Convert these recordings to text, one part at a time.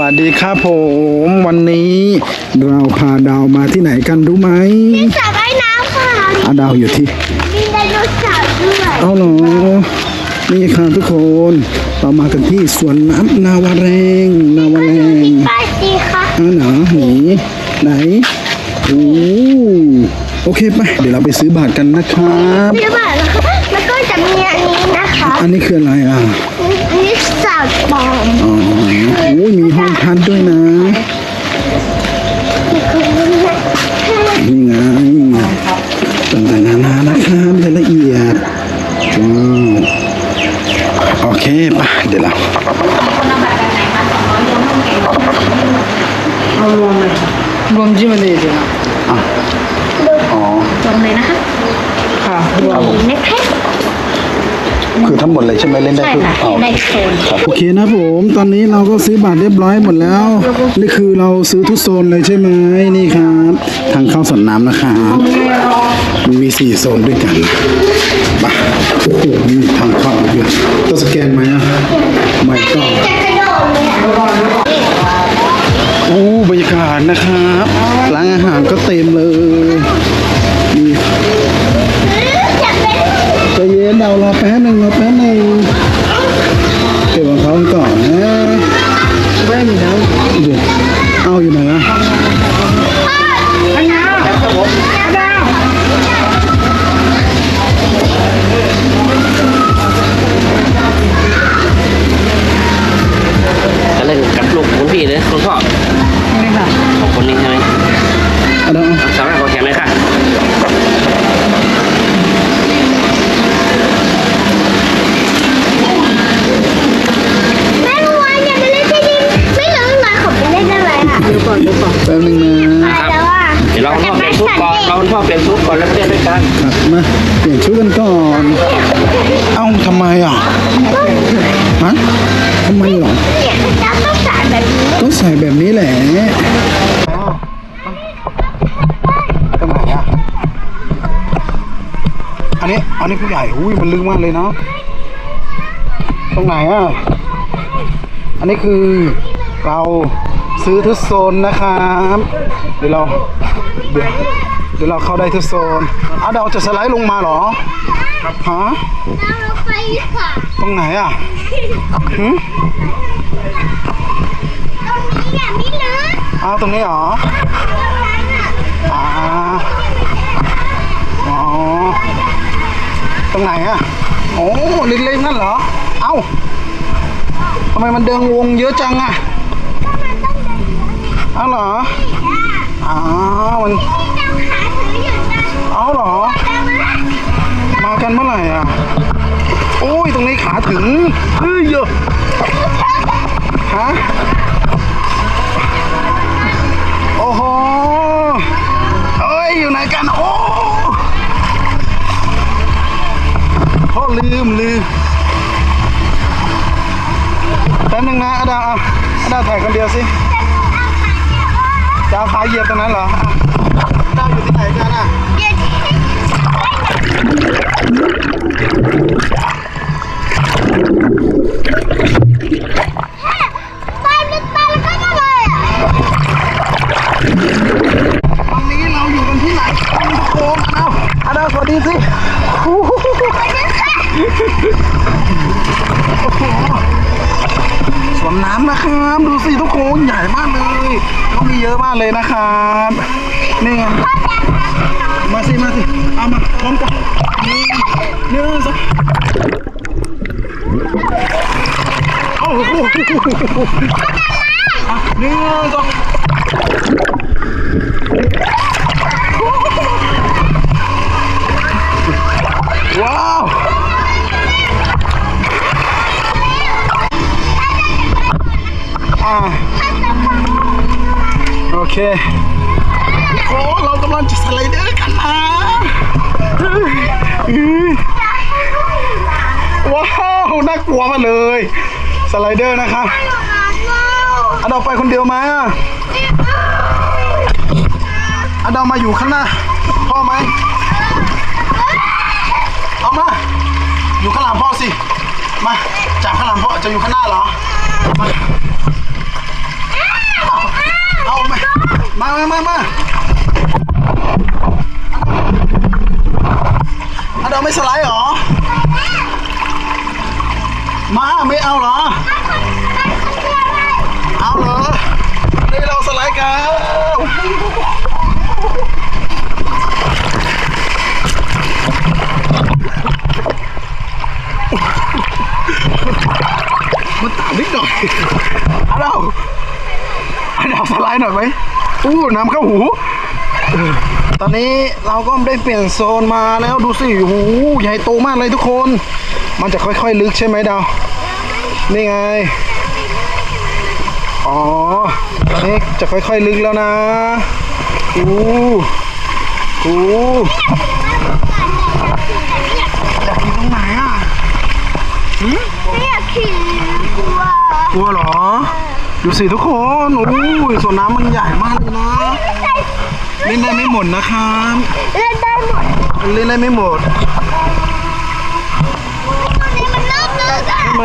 วัสดีครับผมวันนี้เราพาดาวมาที่ไหนกันรู้ไหมสระว่ายน้ำค่ะอาดาวอยู่ที่มีไดโนเสาร์ด้วยเอาเหรอนี่ครับทุกคนเรามากันที่สวนน้ำนาวาแรงนาวาแรงป้ายสีค่ะอ่าหนาหนีไหนโอ้โอเคไปเดี๋ยวเราไปซื้อบัตรกันนะครับเรียบร้อยแล้วค่ะแล้วก็จะมีอันนี้นะคะ อันนี้คืออะไรอะ ดปลอมอ๋อโอ้ยมีห้องพักด้วยนะ นี่ไงต่างๆนานานะครับรายละเอียดว้าวโอเคไปเดี๋ยวเราเอารวมเลยรวมจิ้มเลยจ้ะอ๋อรวมเลยนะคะค่ะรวมมีไหมคะคือทั้งหมดเลยใช่ไหมเล่นได้ทุกค่ะอ๋อในโซน อนนี้เราก็ซื้อบัตรเรียบร้อยหมดแล้ว นี่คือเราซื้อทุกโซนเลยใช่ไหมนี่ครับทางเข้าสวนน้ำนะครับมันมีสี่โซนด้วยกันไปโอ้โหมีทางเข้าด้วยต้องสแกนไหมอะไม่ต้องจะกระโอ้บรรยากาศนะครับร้านอาหารก็เต็มเลยมีจะเป็นใจเย็นเรารอแป๊บหนึ่งรอแป๊บหนึ่งเก็บของเขาก่อน อันนี้อันนี้ผู้ใหญ่อุ้ยมันลึกมากเลยเนาะตรงไหนอะ อันนี้คือเราซื้อทุกโซนนะครับเดี๋ยวเราเดี๋ยวเดี๋ยวเราเข้าได้ทุกโซนอ้าวเดี๋ยวจะสไลด์ลงมาเหรอฮะเราไปค่ะตรงไหนอะหืมตรงนี้อะไม่ลึกอ้าวตรงนี้เหรออ่า อ๋อ ตรงไหนอะโอ้เล็กๆนั่นเหรอ เอ้าทำไมมันเดินวงเยอะจังอะเอ้าเหรออ้าวมันเจ้าขาถืออยู่นะเอ้าเหรอ มากันเมื่อไหร่อะ โอ้ย ตรงนี้ขาถึงเฮ้ยเยอะฮะ โอ้โห พ่อลืมลืมแป๊บนึงนะอาดาเอาอาดาถ่ายคนเดียวสิจะเอาขาเหยียบตรงนั้นเหรออาดาอยู่ที่ไหนกันอะเบียวที่ไปลึกไปแล้วก็มาเลยอะวันนี้เราอยู่กันที่ไหนกันทุกคนเอาอาดาสวัสดีสิโอ้โห สวนน้ำนะครับ ดูสิทุกคนใหญ่มากเลยก็มีเยอะมากเลยนะครับนี่ไงมาสิมาสิเอามาพร้อมกันนึ่นึ่งสองโอ้โหอะหนึ่งสอง อ่าโอเคโอ้เรากำลังจะสไลเดอร์กันนะว้าวน่ากลัวมาเลยสไลเดอร์นะครับอันเราไปคนเดียวไหมอะอันเรามาอยู่ข้างหน้าพ่อไหมเอามา อยู่ข้างหลังพ่อสิ มาจับข้างหลังพ่อจะอยู่ข้างหน้าเหรอมา มามาอะดาวไม่สไลด์เหรอ มาไม่เอาเหรอ เอาเหรอนี่เราสไลด์กันมันต่ำนิดหน่อยเอาเราเอาเราสไลด์หน่อยไหม อู้น้ำเข้าหูเออตอนนี้เราก็ได้เปลี่ยนโซนมาแล้วดูสิหูใหญ่โตมากเลยทุกคน มันจะค่อยๆลึกใช่ไหมดาว นี่ไง อ๋อ ตอนนี้จะค่อยๆลึกแล้วนะอู้อู้อยากกินตรงไหนอะไม่อยากขี่กลัว กลัวเหรอ ดูสิทุกคนอู้ยส่วนน้ำมันใหญ่มากเลยนะเล่นได้ไม่หมดนะครับเล่นได้หมดเล่นได้ไม่หมดวันนี้มันเริ่มลึกอะใช่ไหม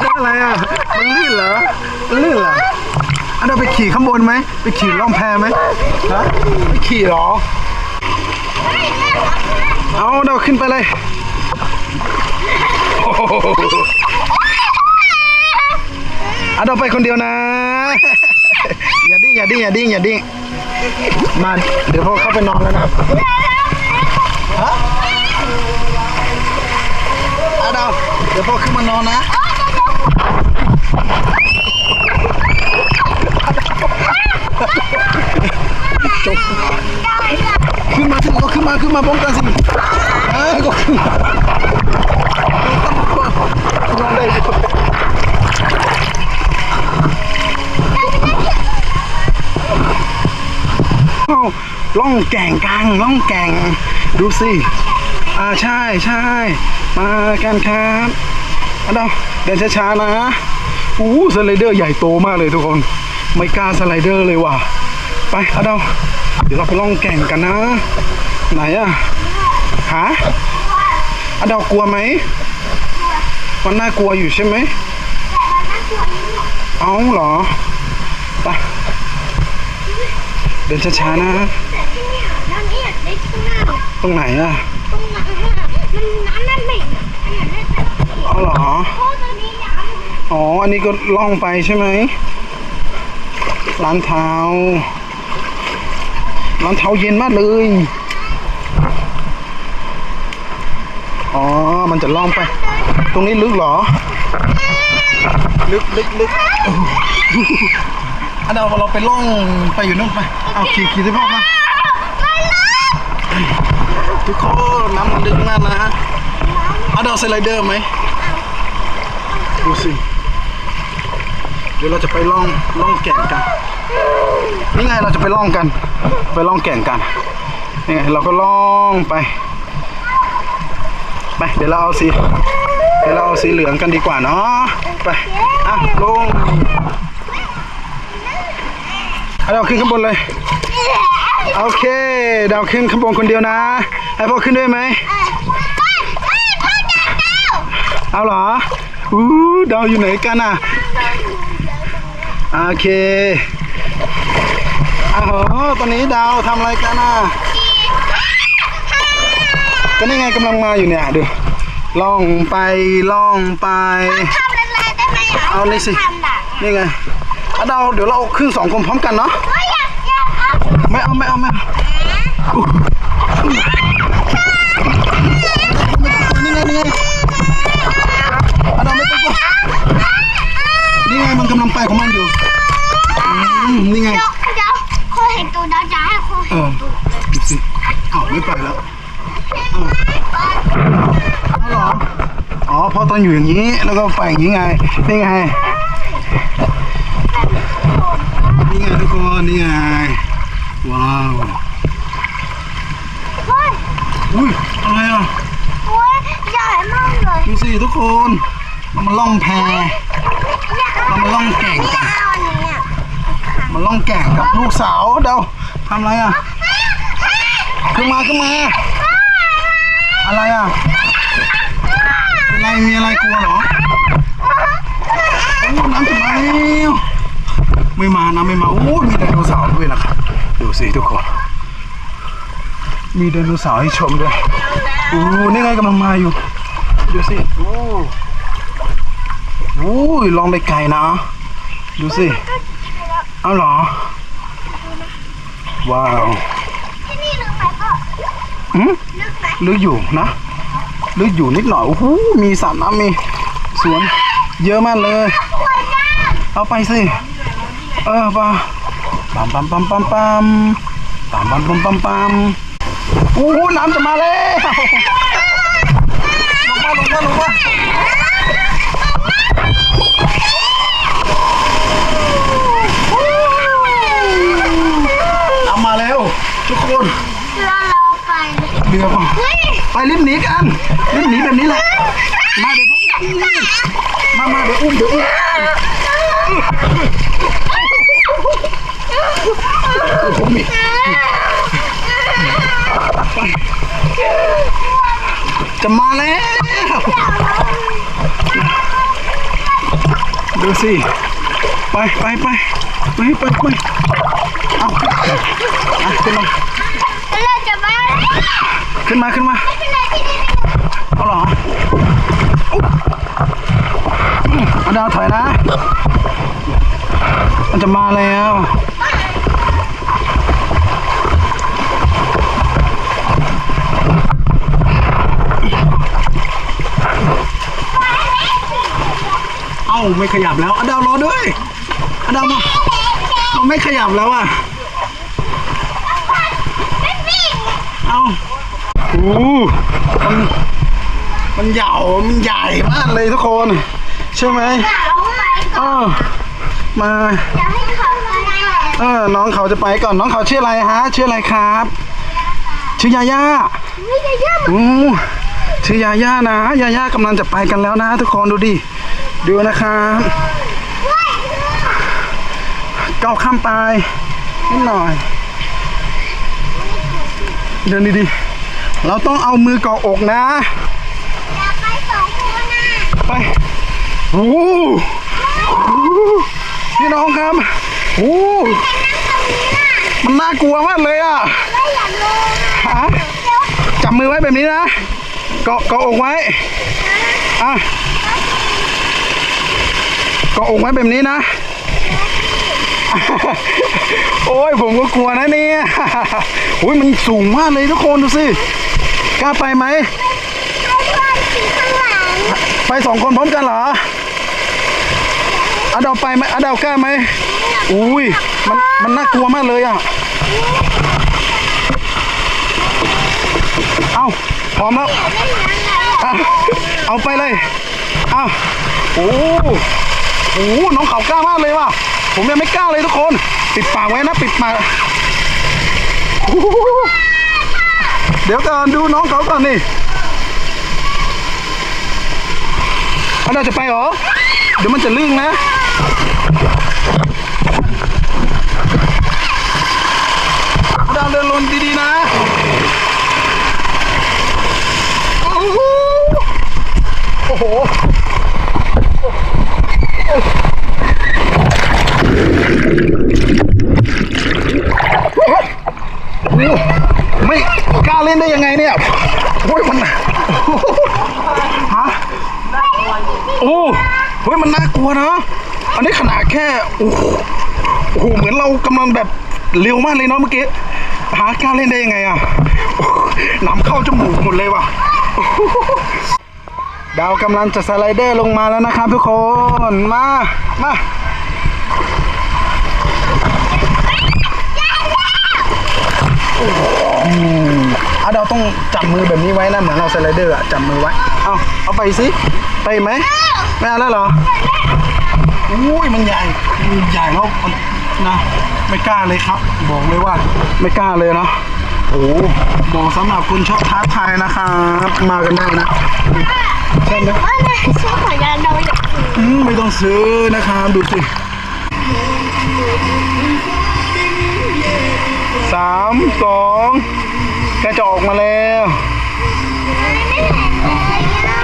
ได้อะไรอะมันลื่นเหรอมันลื่นเหรออันเราไปขี่ข้างบนไหมไปขี่ล่องแพไหมฮะไปขี่เหรอเอาเราขึ้นไปเลยโอ้โห เอาเราไปคนเดียวนะ อย่าดิ้งอย่าดิ้งอย่าดิ้งอย่าดิ้งมาเดี๋ยวพ่อเข้าไปนอนแล้วนะฮะเอาเราเดี๋ยวพ่อขึ้นมานอนนะจบขึ้นมาสิก็ขึ้นมาขึ้นมาพร้อมกันสิเอ้ยก็ขึ้นมานอนได้สิเอ้า ล่องแก่งกลางล่องแก่ง ดูสิอ่าใช่ใช่มากันครับเอาเดาเดินช้าๆนะอู้สไลเดอร์ใหญ่โตมากเลยทุกคน ไม่กล้าสไลเดอร์เลยว่ะไปเอเดาเดี๋ยวเราไปล่องแก่งกันนะ ไหนอะหาอาเดากลัวไหมมันน่ากลัวอยู่ใช่ไหมเอาเหรอไปเดินช้าๆนะ น้ำนี่อยากได้ข้างหน้าตรงไหนอะตรงนั้นอะมันน้ำมันเหม็นอันนั้นได้แต่เอาเหรอ โอ้ตอนนี้น้ำอ๋อ อันนี้ก็ล่องไปใช่ไหม ร้านเท้า ร้านเท้าเย็นมากเลย อ๋อ มันจะล่องไป ตรงนี้ลึกเหรอ ลึกลึกลึกอันเราเราไปล่องไปอยู่นู่นไป เอาขี่ขี่ที่พ่อมา ทุกคนน้ำมันลึกมากนะฮะเอาเราสไลเดอร์ไหมดูสิ เดี๋ยวเราจะไปล่องล่องแก่งกัน นี่ไงเราจะไปล่องกัน ไปล่องแก่งกันนี่ไงเราก็ล่องไป ไป เดี๋ยวเราเอาสีเดี๋ยวเราเอาสีเหลืองกันดีกว่าเนาะ ไปอะลงให้เราขึ้นข้างบนเลย โอเค ดาวขึ้นข้างบนคนเดียวนะ ให้พ่อขึ้นด้วยไหมเอาเหรอ อู้ดาวอยู่ไหนกันอะ โอเคอ้าวตอนนี้ดาวทำอะไรกันอะ ก็นี่ไงกำลังมาอยู่เนี่ยดู ล่องไปล่องไปทำอะไรได้ไหมอะเอานี่สิทำด่ะนี่ไงอะดาวเดี๋ยวเราขึ้นสองคนพร้อมกันเนาะ ไม่เอาไม่เอาไม่เอาอู้นี่ไงนี่ไงอะดาวไม่ต้องกลัวนี่ไงมันกำลังไปของมันอยู่อืมนี่ไงเดี๋ยวเดี๋ยวคนเห็นตัวดาวจะให้คนเอเห็นอตัวดูสิอ้าวไม่ไปแล้วอ้าวเอาเหรออ๋อเพราะตอนอยู่อย่างนี้แล้วก็ไปอย่างนี้ไงนี่ไง นี่ไงทุกคนนี่ไง ว้าวเฮ้ยอุ้ยอะไรอะโอ้ยใหญ่มากเลยดูสิทุกคนเรามาล่องแพเรามาล่องแก่งกันเอาอันนี้อะมาล่องแก่งกับลูกสาวเดาทำอะไรอะขึ้นมาขึ้นมาอะไรอะเป็นไรมีอะไรกลัวเหรอโอ้น้ำจะมาแล้วไม่มานะไม่มาโอ้ยมีแต่ด้วยนะครับดู สิทุกคน มีไดโนเสาร์ให้ชมด้วยโอ้นี่ไงกำลังมาอยู่ดูสิโอ้โอ้ยลองไปไกลนะ ดูสิ เอาเหรอ ว้าวที่นี่ลึกไหมพ่ออืมลึกอยู่นะลึกอยู่นิดหน่อย โอ้โห มีสระน้ำมีสวน เยอะมากเลย เอาไปสิ เออปะ ปั๊มปั๊มปั๊มปั๊มปั๊มปั๊มปั๊มปั๊มปั๊มปั๊มโอ้โหน้ำจะมาแล้วลงมาลงมาลงมาน้ำมาแล้วทุกคนเราเราไปเรือป่ะไปรีบหนีกันรีบหนีแบบนี้แหละมาเดี๋ยวมามาเดี๋ยวอุ้มเดี๋ยวอุ้ม ผมมีจะมาแล้ว ดูสิ ไปไปไปไปไปไปเอาอะขึ้นมาแล้วเราจะไปขึ้นมา ขึ้นมาเอาหรออุ๊บอืมเอาดาวถอยนะ มันจะมาแล้วาไม่ขยับแล้วเอาดาวรอด้วยเอาดาวมามันไม่ขยับแล้วอะเอ้าโอ้มันมันใหญ่มันใหญ่มากเลยทุกคนใช่ไหมเอาไปเออมาจะให้เขาไปเออน้องเขาจะไปก่อนน้องเขาชื่ออะไรฮะชื่ออะไรครับ ชื่อยาย่าไม่จะเยอะอือชื่อยาย่านะยาย่ากำลังจะไปกันแล้วนะทุกคนดูดิ ดูนะครับก้าวข้ามไปนิดหน่อย เดินดีๆ เราต้องเอามือเกาะอกนะอยากไปสองคนน่ะไปโอ้โหโอ้โหพี่น้องครับโอ้โหมันน่ากลัวมากเลยอะไม่อยากลงฮะจับมือไว้แบบนี้นะ เกาะเกาะอกไว้ อะเกาะอกไว้แบบนี้นะ โอ้ยผมก็กลัวนะเนี่ยโอ้ยมันสูงมากเลยทุกคนดูสิ กล้าไปไหมให้เพื่อนขี่ข้างหลังไปสองคนพร้อมกันเหรออาดาวไปไหมอาดาวกล้าไหมอุ้ย มัน มันน่ากลัวมากเลยอะ เอาพร้อมแล้ว เอาไปเลย เอาโอ้ โหน้องเขากล้ามากเลยว่ะ ผมยังไม่กล้าเลยทุกคน ปิดปากไว้นะ ปิดปากเดี๋ยวก่อนดูน้องเขาก่อนนี่อันเราจะไปเหรอ เดี๋ยวมันจะลื่นนะดาวเดินลนดีๆนะโอ้โหโอ้โห ไม่กล้าเล่นได้ยังไงเนี่ยโอ้ยมันฮะโอ้เฮ้ยมันน่ากลัวนะอันนี้ขนาดแค่โอ้โหเหมือนเรากำลังแบบเร็วมากเลยเนาะเมื่อกี้หากล้าเล่นได้ยังไงอะหน้ำเข้าจมูกหมดเลยว่ะ ดาวกำลังจะสไลเดอร์ลงมาแล้วนะครับทุกคน มา มาอะเราต้องจับมือแบบนี้ไว้นะ เหมือนเราสไลเดอร์อะจับมือไว้ เอาเอาไปสิ ไปไหม ไม่เอาแล้วเหรอ อุ้ยมันใหญ่มันใหญ่แล้วมันนะ ไม่กล้าเลยครับ บอกเลยว่า ไม่กล้าเลยเนาะโอ้โหบอกสำหรับคุณชอบท้าทายนะครับ มากันได้นะ ใช่ไหมว่าในช่วงของยาเราอยากกินอืมไม่ต้องซื้อนะครับดูสิสามสองแกจะออกมาแล้ว ไม่เห็นเลยอะ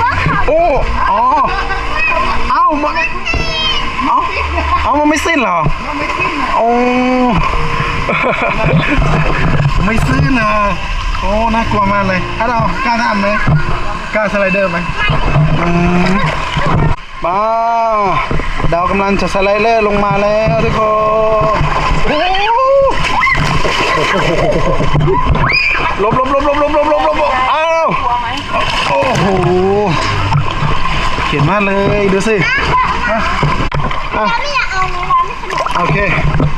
ว่าเขาโอ้อ๋อเอ้ามันเอ้าเอามันไม่สิ้นเหรอไม่ขึ้นอะโอ้ ไม่ซื้อนะโอ้น่ากลัวมากเลยถ้าเรากล้าทำไหม กล้าสไลเดอร์ไหมอืมมาดาวกำลังจะสไลเดอร์ลงมาแล้วทุกคนโอ้หลบหลบหลบหลบหลบหลบหลบหลบอ้าวโอ้โหเขียนมากเลยดูสิอะอะไม่อยากเอาเนื้อร้านไม่สนุกโอเค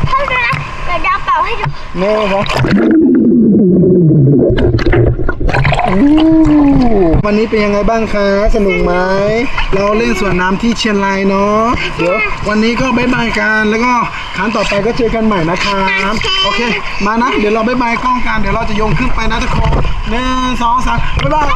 เข้าดูนะเดี๋ยวดาวเป่าให้ดูเน่ครับ วันนี้เป็นยังไงบ้างคะสนุกไหมเราเล่นสวนน้ำที่เชียงรายเนาะเดี๋ยววันนี้ก็บ๊ายบายกันแล้วก็ครั้งต่อไปก็เจอกันใหม่นะครับโอเค มานะ เดี๋ยวเราบ๊ายบายกล้องกันเดี๋ยวเราจะโยงขึ้นไปนะทุกคนหนึ่งสองสามบ๊ายบาย